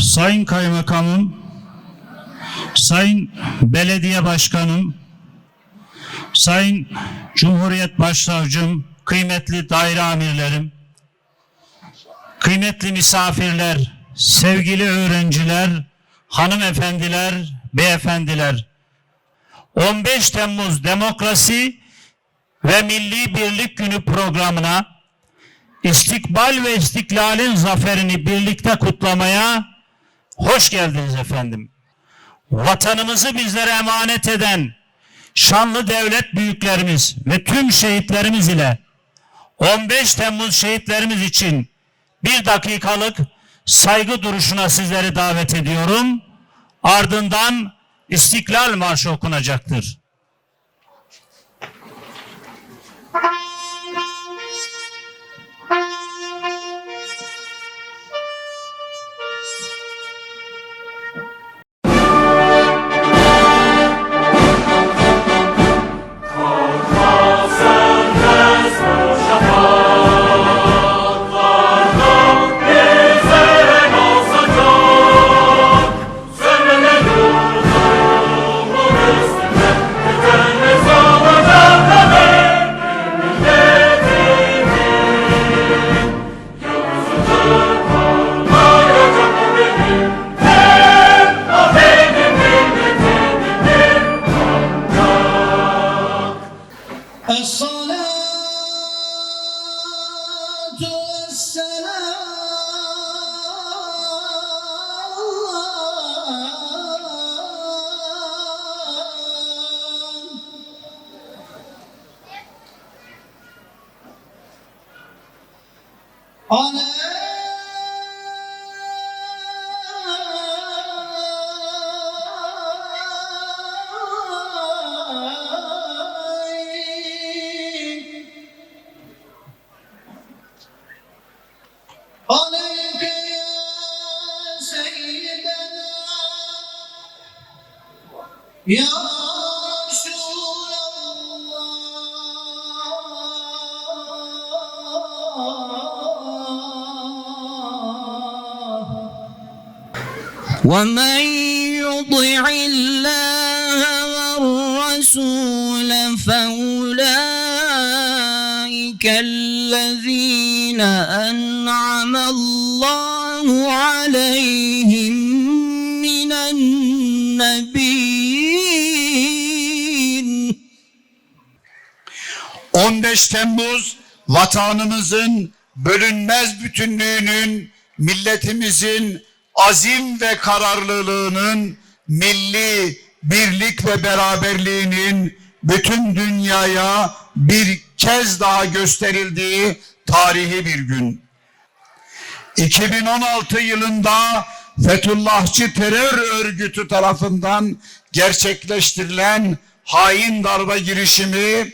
Sayın Kaymakamım, Sayın Belediye Başkanım, Sayın Cumhuriyet Başsavcım, kıymetli daire amirlerim, kıymetli misafirler, sevgili öğrenciler, hanımefendiler, beyefendiler. 15 Temmuz Demokrasi ve Milli Birlik Günü programına İstikbal ve istiklalin zaferini birlikte kutlamaya hoş geldiniz efendim. Vatanımızı bizlere emanet eden şanlı devlet büyüklerimiz ve tüm şehitlerimiz ile 15 Temmuz şehitlerimiz için bir dakikalık saygı duruşuna sizleri davet ediyorum. Ardından İstiklal Marşı okunacaktır. ومن يطع الله والرسول فأولئك الذين أنعم الله عليهم من النبيين 15 Temmuz vatanımızın bölünmez bütünlüğünün, milletimizin azim ve kararlılığının, milli birlik ve beraberliğinin bütün dünyaya bir kez daha gösterildiği tarihi bir gün. 2016 yılında Fethullahçı terör örgütü tarafından gerçekleştirilen hain darbe girişimi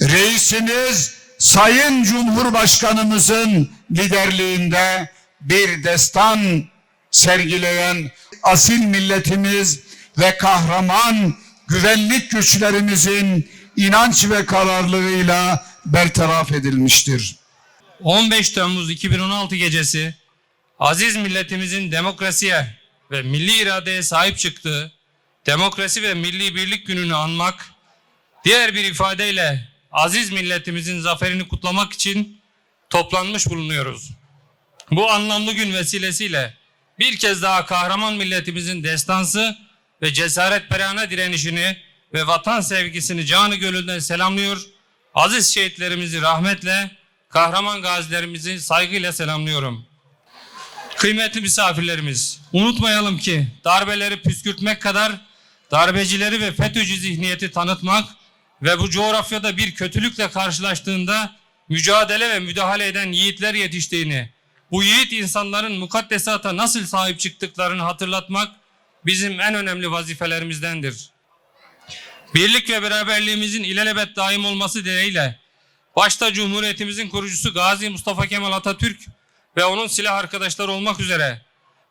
reisimiz Sayın Cumhurbaşkanımızın liderliğinde bir destan sergileyen asil milletimiz ve kahraman güvenlik güçlerimizin inanç ve kararlılığıyla bertaraf edilmiştir. 15 Temmuz 2016 gecesi aziz milletimizin demokrasiye ve milli iradeye sahip çıktığı Demokrasi ve Milli Birlik Günü'nü anmak, diğer bir ifadeyle aziz milletimizin zaferini kutlamak için toplanmış bulunuyoruz. Bu anlamlı gün vesilesiyle bir kez daha kahraman milletimizin destansı ve cesaretperane direnişini ve vatan sevgisini canı gönülden selamlıyor. Aziz şehitlerimizi rahmetle, kahraman gazilerimizi saygıyla selamlıyorum. Kıymetli misafirlerimiz, unutmayalım ki darbeleri püskürtmek kadar darbecileri ve FETÖ'cü zihniyeti tanıtmak ve bu coğrafyada bir kötülükle karşılaştığında mücadele ve müdahale eden yiğitler yetiştiğini, bu yiğit insanların mukaddesata nasıl sahip çıktıklarını hatırlatmak bizim en önemli vazifelerimizdendir. Birlik ve beraberliğimizin ilelebet daim olması dileğiyle başta Cumhuriyetimizin kurucusu Gazi Mustafa Kemal Atatürk ve onun silah arkadaşları olmak üzere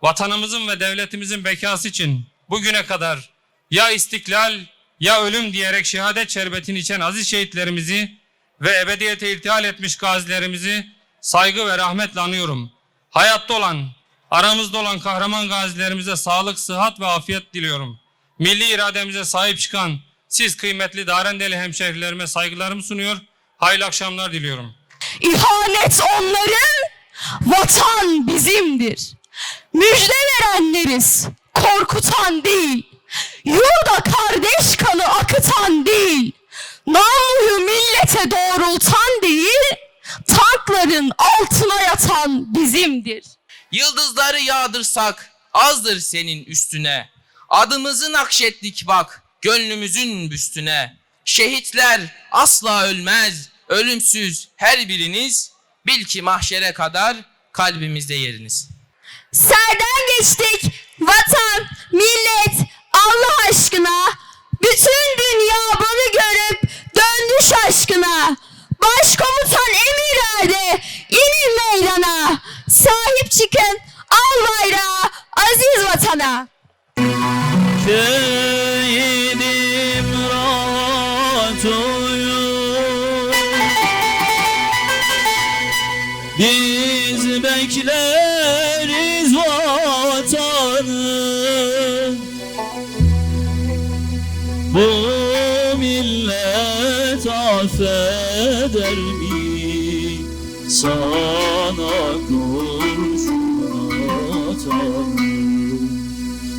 vatanımızın ve devletimizin bekası için bugüne kadar ya istiklal ya ölüm diyerek şehadet şerbetini içen aziz şehitlerimizi ve ebediyete irtihal etmiş gazilerimizi saygı ve rahmetle anıyorum. Hayatta olan Aramızda olan kahraman gazilerimize sağlık, sıhhat ve afiyet diliyorum. Milli irademize sahip çıkan siz kıymetli Darendeli hemşehrilerime saygılarımı sunuyor. Hayırlı akşamlar diliyorum. İhanet onların, vatan bizimdir. Müjde verenleriz, korkutan değil. Yurda kardeş kanı akıtan değil. Namluyu millete doğrultan değil, tankların altına yatan bizimdir. Yıldızları yağdırsak azdır senin üstüne. Adımızı nakşettik bak gönlümüzün büstüne. Şehitler asla ölmez, ölümsüz her biriniz. Bil ki mahşere kadar kalbimizde yeriniz. Serden geçtik vatan, millet, Allah aşkına. Bütün dünya bunu görüp döndü şaşkına. Başkomutan çıkın al bayrağı aziz vatana. Şehidim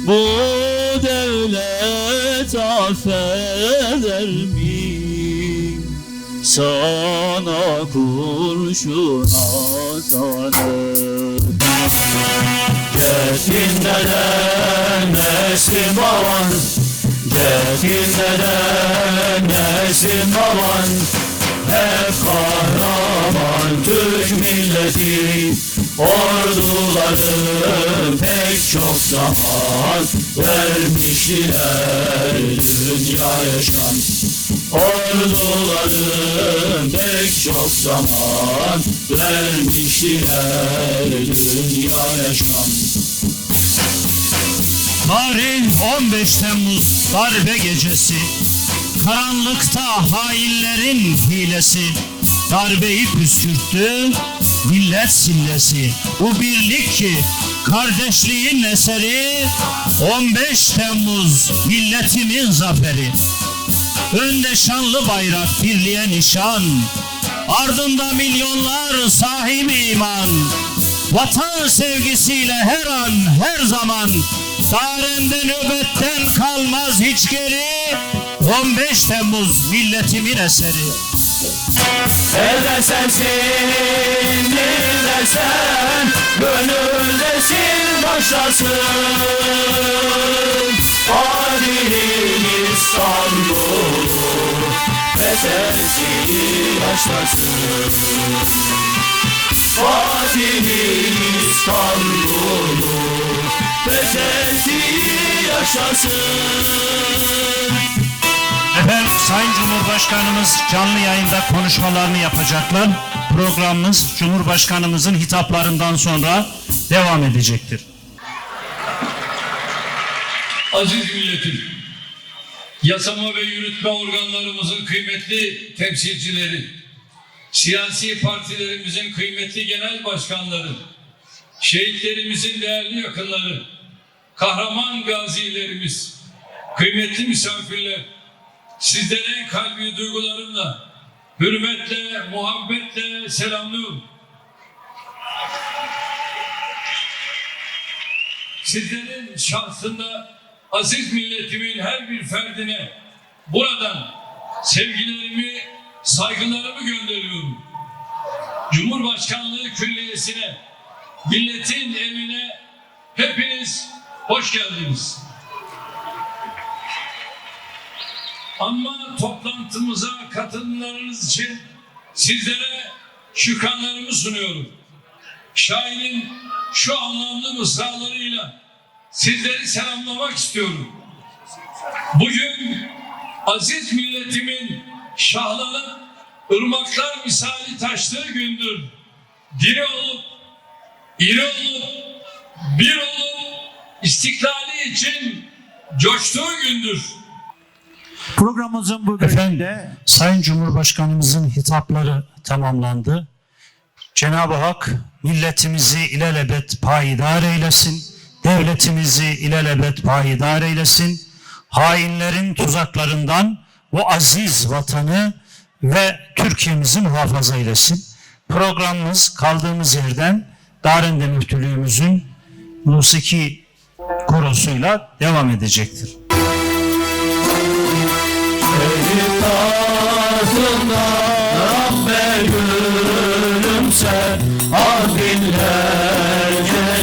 bu devlet affeder mi? Sana kurşun atanı Cetin neden nesin baban Cetin neden nesin baban Hep kahraman Türk milleti Orduları pek çok zaman Vermişler dünya yaşam Orduların pek çok zaman Vermişler dünya yaşam Tarih 15 Temmuz darbe gecesi. Karanlıkta hainlerin hilesi. Darbeyi püskürttü millet sillesi. Bu birlik ki kardeşliğin eseri 15 Temmuz milletimin zaferi. Önde şanlı bayrak birliğe nişan. Ardında milyonlar sahibi iman. Vatan sevgisiyle her an her zaman Darende nöbetten kalmaz hiç geri 15 Temmuz milletimin eseri Elde sensin, dilde sen Gönüldesin başlasın. Adilin İstanbul'u Meselesi yaşlasın Fatih'in İstanbul'u Meselesi yaşasın Efendim Sayın Cumhurbaşkanımız canlı yayında konuşmalarını yapacaklar. Programımız Cumhurbaşkanımızın hitaplarından sonra devam edecektir. Aziz milletim, yasama ve yürütme organlarımızın kıymetli temsilcileri, siyasi partilerimizin kıymetli genel başkanları, şehitlerimizin değerli yakınları, kahraman gazilerimiz, kıymetli misafirler, sizlere en kalbi duygularımla, hürmetle, muhabbetle selamlıyorum. sizlerin şahsında aziz milletimin her bir ferdine buradan sevgilerimi, saygılarımı gönderiyorum. Cumhurbaşkanlığı Külliyesi'ne, milletin evine hepiniz hoş geldiniz. Anma toplantımıza katılımlarınız için sizlere şükranlarımı sunuyorum. Şairin şu anlamlı mısralarıyla sizleri selamlamak istiyorum. Bugün aziz milletimin şahlanıp ırmaklar misali taştığı gündür. Diri olup, iri olup, bir olup istiklali için coştuğu gündür. Programımızın bu bölümünde Sayın Cumhurbaşkanımızın hitapları tamamlandı. Cenab-ı Hak milletimizi ilelebet payidar eylesin. Devletimizi ilelebet payidar eylesin. Hainlerin tuzaklarından bu aziz vatanı ve Türkiye'mizi muhafaza eylesin. Programımız kaldığımız yerden Darende Müftülüğümüzün musiki korosuyla devam edecektir. sevdasında Rabbe gülümse Harbillerce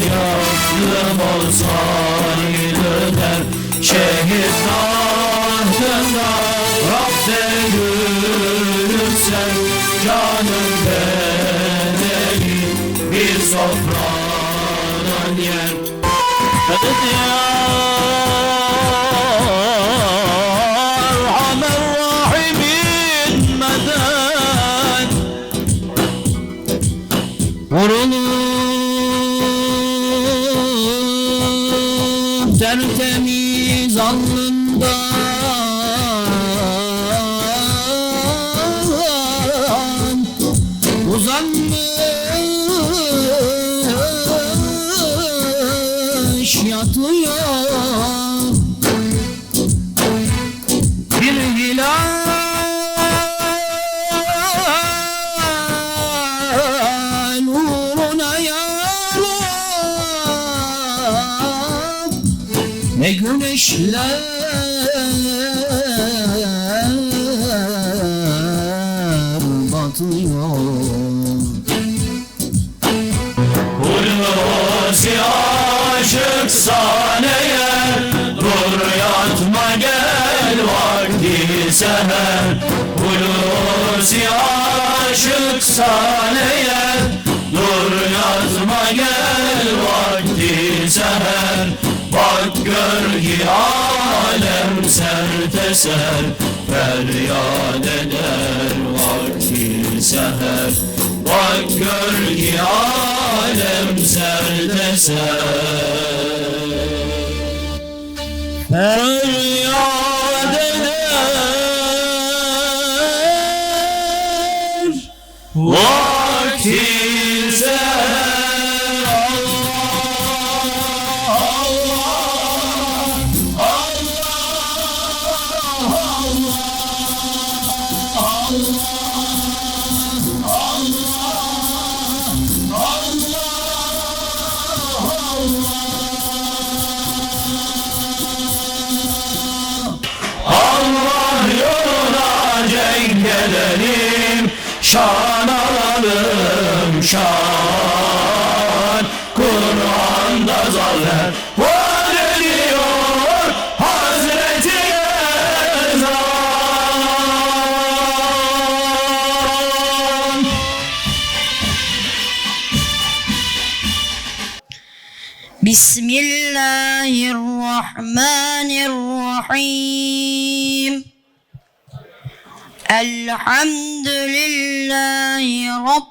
yazdım olsaydı der Şehit tahtında Rabbe gülümse Canım benim bir sofradan yer. Hadi ya uzanmış yatıyor. Bir hilal uğruna yanar ne güneşler gel vakti seher Hulusi aşık saneye Dur yatma gel vakti seher Bak gör ki alem sert eser Feryat eder vakti seher Bak gör ki alem sert eser Feryat Vakti seher Allah yoluna cenk edelim Şan alalım şan Kur'an'da zafer var ediyor Hazreti Ezan. Bismillahirrahmanirrahim. Elhamdülillahi Rabb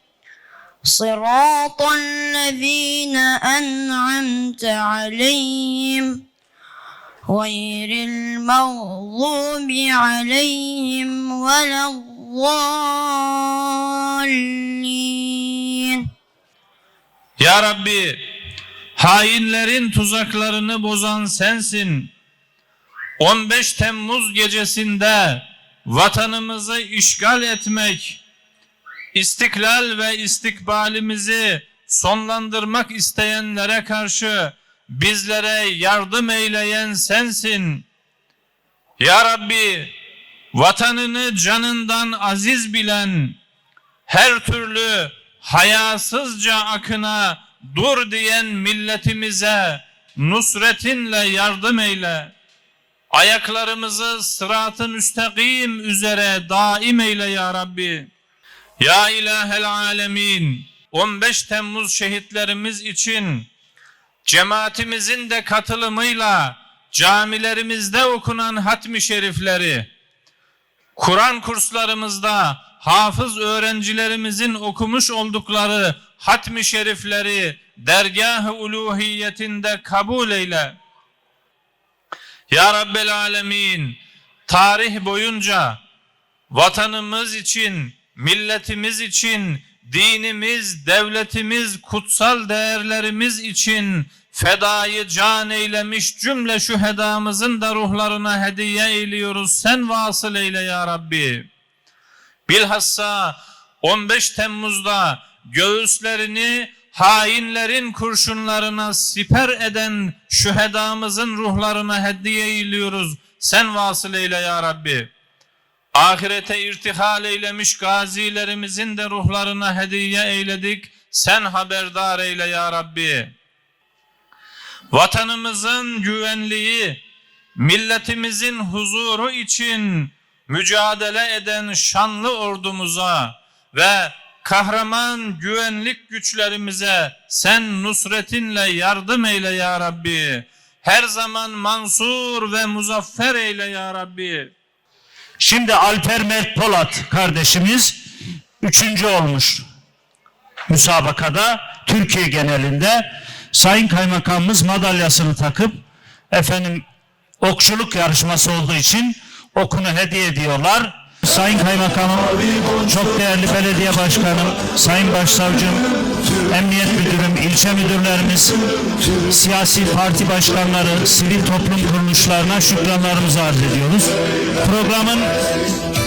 صراط الذين أنعمت عليهم غير المغضوب عليهم ولا الضالين Ya Rabbi, hainlerin tuzaklarını bozan sensin. 15 Temmuz gecesinde vatanımızı işgal etmek, istiklal ve istikbalimizi sonlandırmak isteyenlere karşı bizlere yardım eyleyen sensin. Ya Rabbi, vatanını canından aziz bilen, her türlü hayasızca akına dur diyen milletimize nusretinle yardım eyle. Ayaklarımızı sıratı müstakim üzere daim eyle ya Rabbi. Ya ilahel alemin, 15 Temmuz şehitlerimiz için cemaatimizin de katılımıyla camilerimizde okunan hatmi şerifleri, Kur'an kurslarımızda hafız öğrencilerimizin okumuş oldukları hatmi şerifleri dergah-ı uluhiyetinde kabul eyle. Ya Rabbel Alemin, tarih boyunca vatanımız için, milletimiz için, dinimiz, devletimiz, kutsal değerlerimiz için fedayı can eylemiş cümle şühedamızın da ruhlarına hediye eyliyoruz. Sen vasıl eyle ya Rabbi. Bilhassa 15 Temmuz'da göğüslerini hainlerin kurşunlarına siper eden şühedamızın ruhlarına hediye eyliyoruz. Sen vasıl eyle ya Rabbi. Ahirete irtihal eylemiş gazilerimizin de ruhlarına hediye eyledik. Sen haberdar eyle ya Rabbi. Vatanımızın güvenliği, milletimizin huzuru için mücadele eden şanlı ordumuza ve kahraman güvenlik güçlerimize sen nusretinle yardım eyle ya Rabbi. Her zaman mansur ve muzaffer eyle ya Rabbi. Şimdi Alper Mert Polat kardeşimiz üçüncü olmuş müsabakada Türkiye genelinde Sayın Kaymakamımız madalyasını takıp efendim okçuluk yarışması olduğu için okunu hediye ediyorlar. Sayın Kaymakamım, çok değerli belediye başkanım, Sayın Başsavcım, Emniyet Müdürüm, ilçe müdürlerimiz, siyasi parti başkanları, sivil toplum kuruluşlarına şükranlarımızı arz ediyoruz. Programın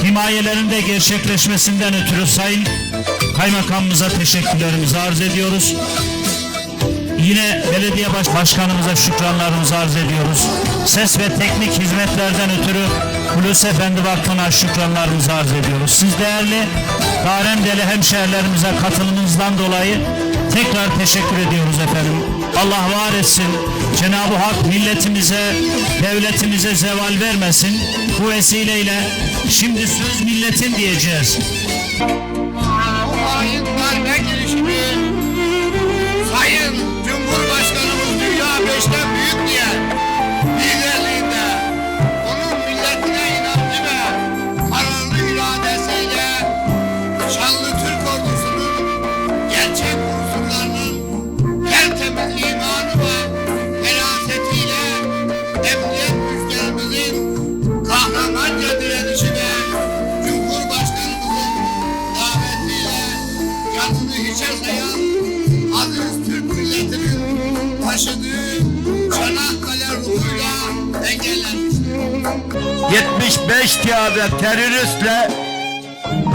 himayelerinde gerçekleşmesinden ötürü Sayın Kaymakamımıza teşekkürlerimizi arz ediyoruz. Yine belediye baş başkanımıza şükranlarımızı arz ediyoruz. Ses ve teknik hizmetlerden ötürü Hulusi Efendi Vakfı'na şükranlarımızı arz ediyoruz. Siz değerli Darendeli hemşehrilerimize katılımınızdan dolayı tekrar teşekkür ediyoruz efendim. Allah var etsin. Cenab-ı Hak milletimize, devletimize zeval vermesin. Bu vesileyle şimdi söz milletin diyeceğiz. Dünya 75 tane teröristle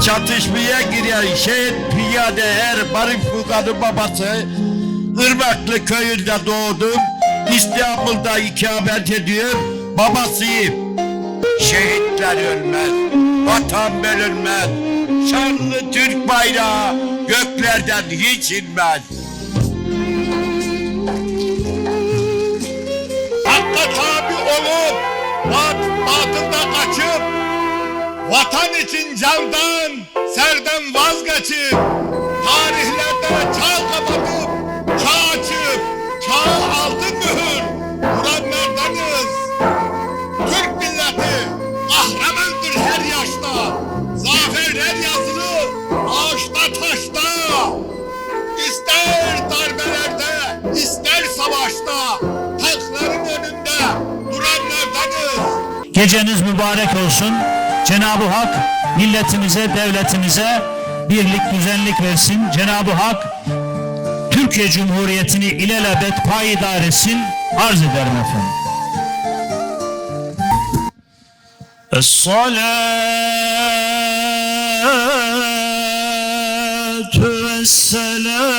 çatışmaya giren şehit piyade er Barış Furkan'ın babası Irmaklı köyünde doğdum. İstanbul'da ikamet ediyor. Babasıyım. Şehitler ölmez, vatan bölünmez. Şanlı Türk bayrağı göklerden hiç inmez. Hakka tabi bat, batılda kaçıp vatan için candan serden vazgeçip tarihlerde çağ kapatıp çağ açıp çağ altın mühür vuranlardayız. Türk milleti kahramandır her yaşta. Zaferler yazılı ağaçta taşta. İster darbelerde, ister savaşta Geceniz mübarek olsun. Cenab-ı Hak milletimize, devletimize birlik, düzenlik versin. Cenab-ı Hak Türkiye Cumhuriyeti'ni ilelebet payidar etsin. Arz ederim efendim. Es-salatu vesselamu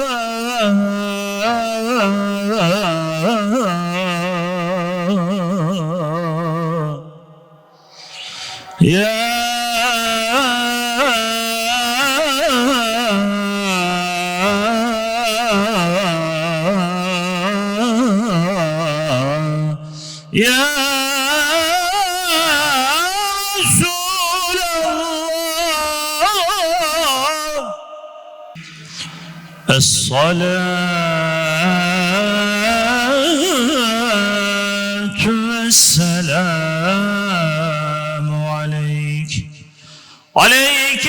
الصلاة والسلام عليك عليك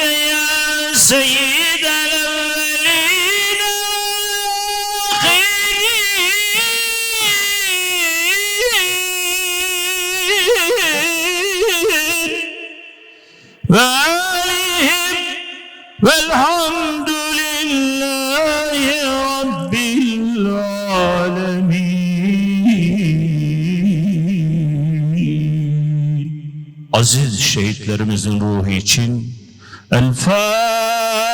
şehitlerimizin ruhu için El Fatiha